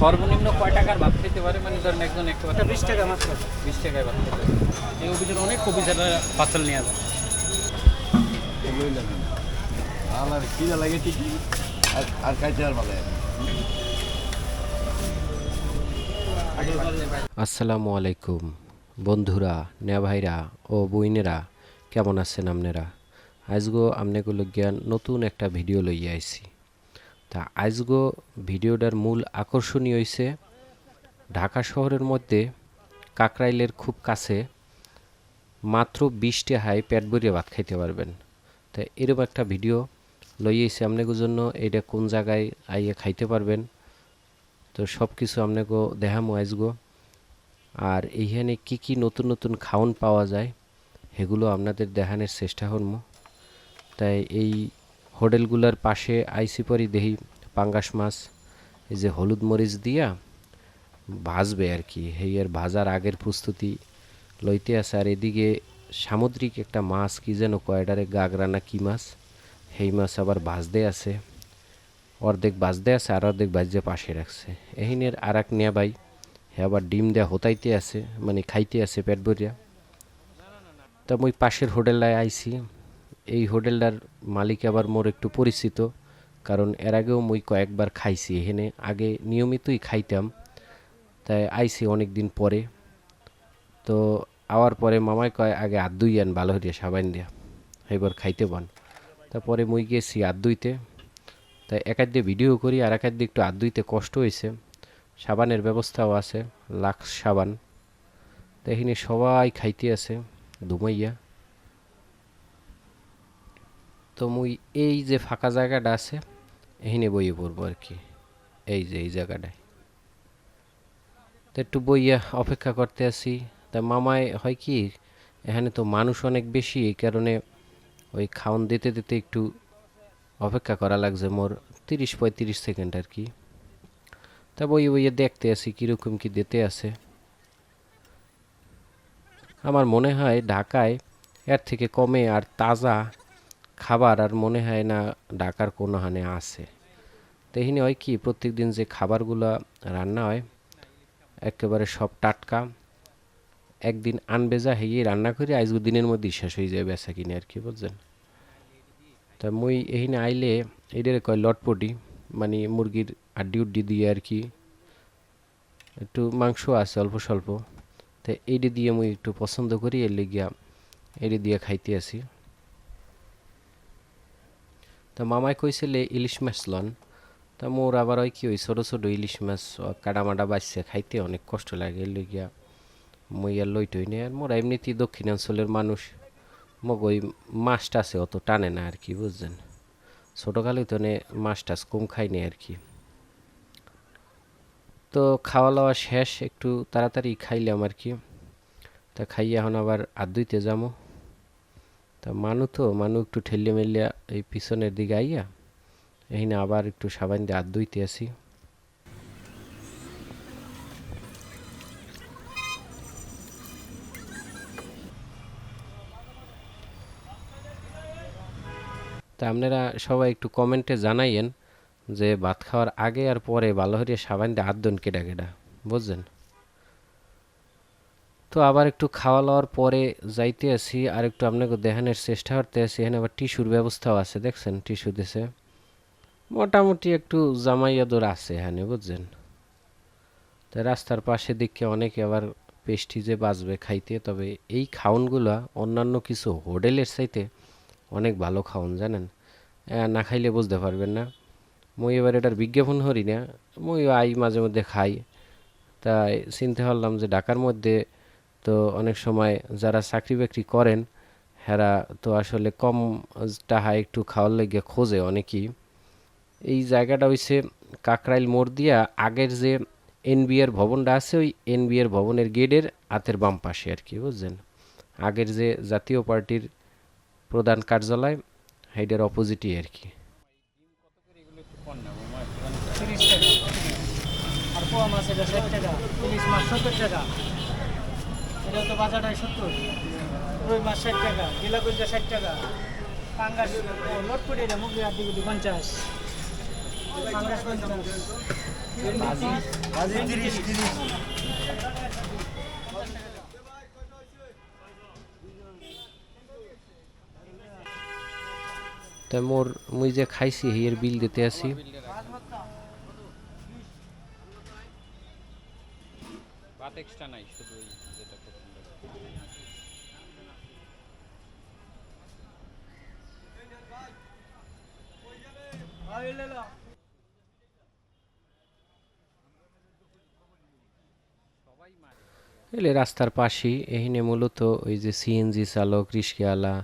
সর্বনিম্ন কয় টাকার ভাত খেতে পারে? মানে ধরেন একজন একটু বিশ টাকা মাত্র। বিশ টাকায় ভাত খেতে পারে। এই অভিযোগ অনেক অফিসাররা পার্সেল নিয়ে যায় আর খিদে লাগে ঠিকই আর আর খাইতে আর ভালো আসসালামু আলাইকুম। বন্ধুরা নেয়া ভাইরা ও বইনেরা কেমন আছেন আপনারা? আজগো আমনেগুলো জ্ঞান নতুন একটা ভিডিও লইয়া আইছি। তা আজগো ভিডিওটার মূল আকর্ষণীয় হইছে, ঢাকা শহরের মধ্যে কাকরাইলের খুব কাছে মাত্র বিশটি হাই পেট ভরিয়ে ভাত খাইতে পারবেন। তা এরকম একটা ভিডিও লইয়েছি আপনাদের জন্য, এটা কোন জায়গায় আইয়ে খাইতে পারবেন, তো সব কিছু আপনাকে দেখামো আজগো। আর এইখানে কি কি নতুন নতুন খাওন পাওয়া যায়, সেগুলো আপনাদের দেখানোর চেষ্টা করব তাই এই হোটেলগুলোর পাশে আইসি পরি দেখি পাঙ্গাস মাছ, এই যে হলুদ মরিচ দিয়া ভাজবে আর কি। এই আর ভাজার আগের প্রস্তুতি লইতে আছে। আর এদিকে সামুদ্রিক একটা মাছ, কি যেন কয়ডারে গাগরা না কি মাছ? সেই মাছ আবার ভাজতে আছে। অর্ধেক বাজতে আছে আর অর্ধেক বাজতে পাশে রাখছে। এহিনের আর এক নিয়া ভাই, হে আবার ডিম দেয়া হতাইতে আছে মানে খাইতে আছে পেট ভরিয়া। তা মুই পাশের হোটেলায় আইছি। এই হোটেলটার মালিক আবার মোর একটু পরিচিত, কারণ এর আগেও মুই কয়েকবার খাইছি। এখানে আগে নিয়মিতই খাইতাম, তাই আইছি অনেক দিন পরে। তো আওয়ার পরে মামাই কয়, আগে হাত দুই আন, ভালো হরিয়া সাবান দিয়া। এবার খাইতে বন। তারপরে মুই গেছি হাত দুইতে তাই একার দিয়ে ভিডিও করি, আর একার দিয়ে একটু হাত ধুইতে কষ্ট হয়েছে সাবানের ব্যবস্থাও আছে, লাক্স সাবান। তো এখানে সবাই খাইতে আছে ধুমাইয়া তো মুই এই যে ফাঁকা জায়গাটা আছে, এখানে বইয়ে পড়ব আর কি। এই যে, এই জায়গাটায়। তো একটু বইয়া অপেক্ষা করতে আসি তা মামায় হয় কি, এখানে তো মানুষ অনেক বেশি, এই কারণে ওই খাওন দিতে দিতে একটু অপেক্ষা করা লাগছে, মোর তিরিশ পঁয়ত্রিশ সেকেন্ড আর কি। তা বই বইয়ে দেখতে আছি কীরকম কি দিতে আছে। আমার মনে হয় ঢাকায় এর থেকে কমে আর তাজা খাবার আর মনে হয় না ঢাকার কোনো হানে আছে। তো এখানে হয় কি প্রত্যেক দিন যে খাবারগুলো রান্না হয়, একেবারে সব টাটকা, একদিন আনবেজা হেয়ে রান্না করে, আজকে দিনের মধ্যে শেষ হয়ে যায় বেচা কিনে, আর কি বুঝছেন? তা মুই এখানে আইলে এদের কয় লটপটি মানে মুরগির আড্ডি উড্ডি দিয়ে আর কি, একটু মাংস আছে অল্প স্বল্প, তো এইটি দিয়ে মুই একটু পছন্দ করি, এর লিগিয়া এটি দিয়ে খাইতে আসি। তা মামাই কইছিলে ইলিশ মাছ লন। তা মোর আবার ওই কি ওই ছোটো ছোটো ইলিশ মাছ কাটামাটা বাজছে খাইতে অনেক কষ্ট লাগে লিগিয়া মুই আর লইটই নে আর মোরা এমনিতেই দক্ষিণাঞ্চলের মানুষ। মগ ওই মাছ টাছে অত টানে না আর কি বুঝছেন? ছোটোকালে তো নে মাছ টাছ কম খাইনি আর কি তো খাওয়া দাওয়া শেষ, একটু তাড়াতাড়ি খাইলাম আর কি তা খাইয়া এখন আবার আর দুইতে যাব তা মানু তো, মানু একটু ঠেলিয়ে মেলিয়া এই পিছনের দিকে আইয়া, এখানে আবার একটু সাবান দিয়ে আর দুইতে আসি। তা আপনারা সবাই একটু কমেন্টে জানাইয়েন যে ভাত খাওয়ার আগে আর পরে ভালো হরিয়া সাবান দিয়ে হাত দন কেডা কেডা, বুঝছেন? তো আবার একটু খাওয়া দাওয়ার পরে যাইতে আসি, আর একটু আপনাকে দেখানোর চেষ্টা করতে আসি। এখানে আবার টিস্যুর ব্যবস্থাও আছে, দেখছেন? টিস্যু দিছে। মোটামুটি একটু জামাইয়াদর আছে এখানে, বুঝছেন? তো রাস্তার পাশে দিকে অনেকে আবার পেস্টি যে বাজবে খাইতে, তবে এই খাওনগুলা অন্যান্য কিছু হোটেলের চাইতে অনেক ভালো খাওন, জানেন? না খাইলে বুঝতে পারবেন না। মই এবার এটার বিজ্ঞাপন হরি না, মই আই মাঝে মধ্যে খাই। তাই চিনতে পারলাম যে ঢাকার মধ্যে তো অনেক সময় যারা চাকরি বাকরি করেন, হেরা তো আসলে কম টাহা একটু খাওয়ার লেগে খোঁজে অনেকেই। এই জায়গাটা হইছে কাকরাইল মোড় দিয়া আগের যে এনবিআর ভবনটা আছে, ওই এনবিআর ভবনের গেটের হাতের বাম পাশে আর কি বুঝছেন? আগের যে জাতীয় পার্টির প্রধান কার্যালয় হাইডের অপোজিটই আর কি টাকা। এটা তো বাজারটায় সত্তর। রুই মাছ ষাট টাকা গিলা কুলটা ষাট টাকা পাঙ্গাস লটপটি এটা মুগি আদি গুটি পঞ্চাশ। পাঙ্গাস তাই মোর মুই যে খাইছি হিয়ের বিল দিতে আসি ভাত এক্সট্রা নাই শুধু এলে রাস্তার পাশেই, এখানে মূলত ওই যে সিএনজি চালক, রিস্কিওয়ালা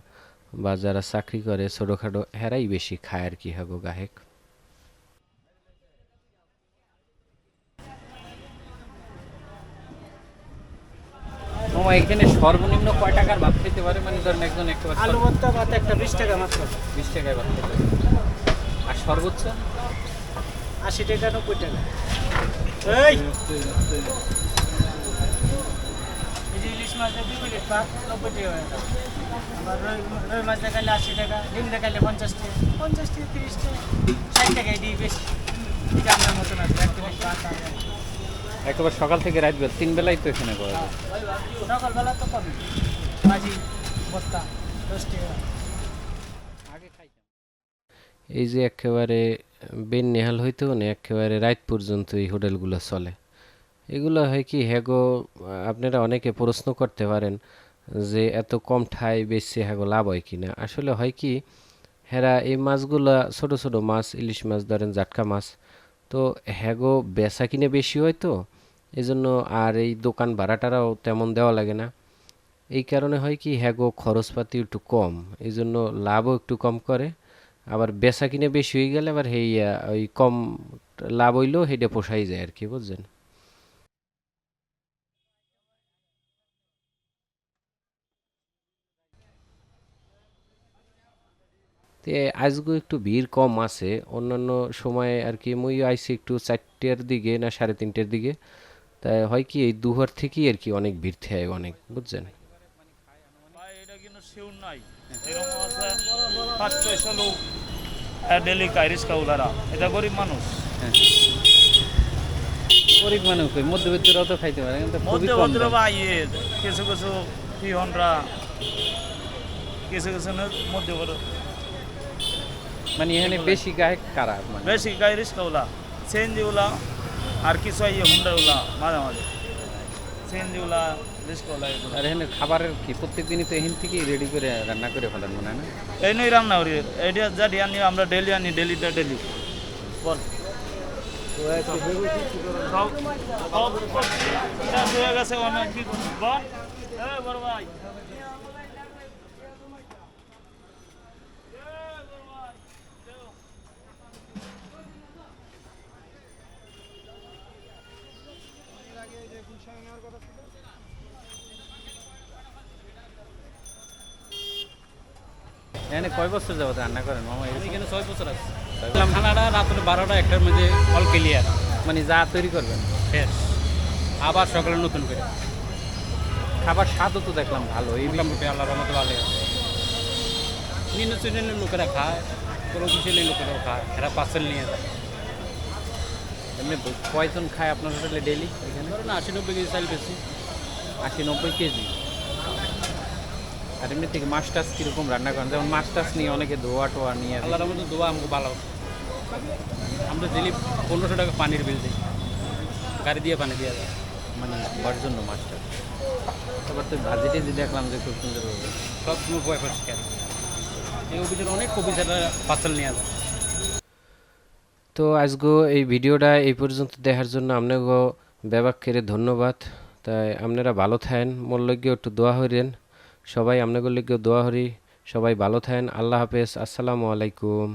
বা যারা চাকরি করে ছোটোখাটো হেরাই বেশি খায় আর কি হাগো গাহেক। এখানে সর্বনিম্ন কয় টাকার ভাত খেতে পারে? মানে ধরেন একজন একটা আলু ভর্তা ভাত একটা বিশ টাকা মাত্র। বিশ টাকায় ভাত খেতে আর সর্বোচ্চ? আশি টাকা নব্বই টাকা। এই! ইলিশ মাছ দিয়ে দুই প্লেট ভাত নব্বই টাকা আবার রুই রুই মাছ দেখালে আশি টাকা ডিম দেখালে পঞ্চাশ টাকা পঞ্চাশ টাকা তিরিশ টাকা ষাট টাকায় দিই বেশি। আপনার মতন আছে এক প্লেট আর একেবারে সকাল থেকে রাত বেলা তিন বেলাই তো এখানে করা যায়। সকালবেলা তো ভাজি দশ টাকা এই যে একেবারে বেন নেহাল হইতেও না একেবারে রাত পর্যন্ত এই হোটেলগুলো চলে। এগুলো হয় কি হ্যাগো আপনারা অনেকে প্রশ্ন করতে পারেন যে এত কম ঠাই বেচছে হ্যাগো লাভ হয় কিনা। আসলে হয় কি হেরা এই মাছগুলা ছোট ছোট মাছ ইলিশ মাছ ধরেন জাটকা মাছ তো হ্যাগো বেচা কিনে বেশি হয় তো এই জন্য আর এই দোকান ভাড়াটারাও তেমন দেওয়া লাগে না। এই কারণে হয় কি, হ্যাগো খরচপাতি একটু কম এই জন্য লাভও একটু কম করে। আবার বেচা কিনে বেশি হয়ে গেলে আবার হেই ওই কম লাভ হইলেও হেডে পোষাই যায় আর কি, বুঝছেন? তে আজগো একটু ভিড় কম আছে। অন্যান্য সময়ে আর কি মুই আইছি একটু চারটের দিকে না সাড়ে তিনটের দিকে। তাই হয় কি এই দুহার থেকেই আর কি অনেক ভিড় থাকে অনেক বুঝছেন? ভাই এটা কিন্তু শিউর নাই। এরকম আছে পাঁচ ছয়শো লোক ডেলি কাইরিস কাউলারা এটা গরিব মানুষ। গরিব মানুষ কই? মধ্যবিত্তরাও তো খাইতে পারে কিন্তু খুবই মধ্যে কম বা ইয়ে কিছু কিছু পিহনরা কিছু কিছু মধ্যে মানে এখানে বেশি গায়ে কারা? মানে বেশি কাইরিস কাউলা সিএনজিওলা আর কিছু ইয়ে হুন্ডাওলা মাঝে মাঝে সিএনজিওলা রিস্কওয়ালা এগুলো। আর এখানে খাবারের কি প্রত্যেক দিনই তো এখান থেকেই রেডি করে রান্না করে ফেলেন মনে হয় না? এই নই রান্না করি এটা যা আনি আমরা ডেলি আনি ডেলিটা ডেলি বল। সব হয়ে গেছে অনেক বল। এই বড় ভাই। এখানে কয় বছর যাবত রান্না করেন? মামা এখানে ছয় বছর আছে। খানাটা রাত্রে বারোটা একটার মধ্যে অল ক্লিয়ার মানে যা তৈরি করবেন? শেষ আবার সকালে নতুন করে। খাবার স্বাদও তো দেখলাম ভালো এই মোটামুটি আল্লাহর রহমতে ভালো আছে। নিম্ন শ্রেণির লোকেরা খায় প্রভু শ্রেণির লোকেরাও খায় এরা পার্সেল নিয়ে যায়। এমনি কয়জন খায় আপনার হোটেলে ডেলি এখানে? ধরুন আশি নব্বই কেজি চাল বেশি। আশি নব্বই কেজি? আর এমনি থেকে মাছ টাছ কীরকম রান্না করেন? যেমন মাছ টাছ নিয়ে অনেকে ধোয়া টোয়া নিয়ে আল্লাহর মধ্যে ধোয়া আমাকে ভালো আমরা ডেলি পনেরোশো টাকা পানির বিল দিই। গাড়ি দিয়ে পানি দিয়ে যায় মানে হওয়ার জন্য মাছটা তারপর তো ভাজি টাজি দেখলাম যে খুব সুন্দর হবে। সব সময় ভয় পরিষ্কার এই অফিসের অনেক অফিসাররা পার্সেল নিয়ে যায় তো আজগো এই ভিডিওটা এই পর্যন্ত দেখার জন্য আপনাকে ব্যাবাক্যের ধন্যবাদ। তাই আপনারা ভালো থাকেন মোর লগে একটু দোয়া হইরেন। সবাই আমনাগুলিকে দোয়া হরি সবাই ভালো থাকেন আল্লাহ হাফেজ আসসালামু আলাইকুম।